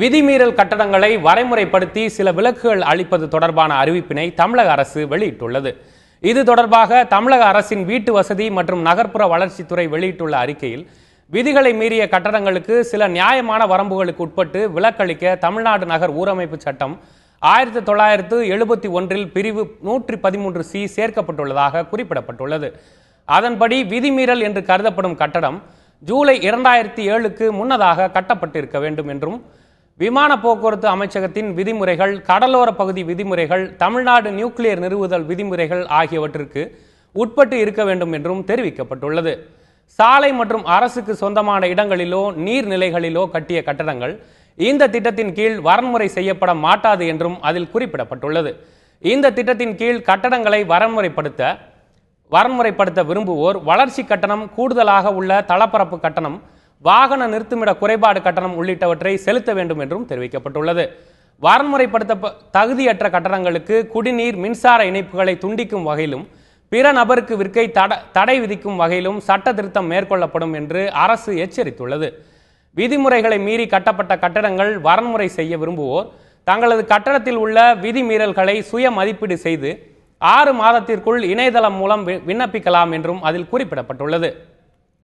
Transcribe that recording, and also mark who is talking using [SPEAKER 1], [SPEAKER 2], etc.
[SPEAKER 1] விதிமீறல் கட்டடங்களை வரைமுறைப்படுத்தி சில விலக்குகள் அளிப்பது தொடர்பான அறிவிப்பினை தமிழக அரசு வெளியிட்டுள்ளது. இது தொடர்பாக தமிழக அரசின் வீட்டு வசதி மற்றும் நகர்ப்புற வளர்ச்சித்துறை வெளியிட்டுள்ள அறிக்கையில் விதிகளை மீறிய கட்டடங்களுக்கு சில நியாயமான வரம்புகளுக்கு உட்பட்டு விலக்களிக்க தமிழ்நாடு நகர் ஊரமைப்பு சட்டம் ஆயிரத்தி தொள்ளாயிரத்து எழுபத்தி ஒன்றில் பிரிவு நூற்றி பதிமூன்று சி சேர்க்கப்பட்டுள்ளதாக குறிப்பிடப்பட்டுள்ளது. அதன்படி விதிமீறல் என்று கருதப்படும் கட்டடம் ஜூலை இரண்டாயிரத்தி ஏழுக்கு முன்னதாக கட்டப்பட்டிருக்க வேண்டும் என்றும் விமான போக்குவரத்து அமைச்சகத்தின் விதிமுறைகள் கடலோர பகுதி விதிமுறைகள் தமிழ்நாடு நியூக்ளியர் நிறுவுதல் விதிமுறைகள் ஆகியவற்றிற்கு உட்பட்டு இருக்க வேண்டும் என்றும் தெரிவிக்கப்பட்டுள்ளது. சாலை மற்றும் அரசுக்கு சொந்தமான இடங்களிலோ நீர்நிலைகளிலோ கட்டிய கட்டடங்கள் இந்த திட்டத்தின் கீழ் வரன்முறை செய்யப்பட மாட்டாது என்றும் அதில் குறிப்பிடப்பட்டுள்ளது. இந்த திட்டத்தின் கீழ் கட்டடங்களை வரன்முறைப்படுத்த வரன்முறைப்படுத்த விரும்புவோர் வளர்ச்சி கட்டணம் கூடுதலாக உள்ள தளப்பரப்பு கட்டணம் வாகன நிறுத்துமிட குறைபாடு கட்டணம் உள்ளிட்டவற்றை செலுத்த வேண்டும் என்றும் தெரிவிக்கப்பட்டுள்ளது. வரன்முறைப்படுத்த தகுதியற்ற கட்டடங்களுக்கு குடிநீர் மின்சார இணைப்புகளை துண்டிக்கும் வகையிலும் பிற நபருக்கு விற்கை தட தடை விதிக்கும் வகையிலும் சட்ட திருத்தம் மேற்கொள்ளப்படும் என்று அரசு எச்சரித்துள்ளது. விதிமுறைகளை மீறி கட்டப்பட்ட கட்டடங்கள் வரன்முறை செய்ய விரும்புவோர் தங்களது கட்டடத்தில் உள்ள விதிமீறல்களை சுய மதிப்பீடு செய்து ஆறு மாதத்திற்குள் இணையதளம் மூலம் வி- விண்ணப்பிக்கலாம் என்றும் அதில் குறிப்பிடப்பட்டுள்ளது.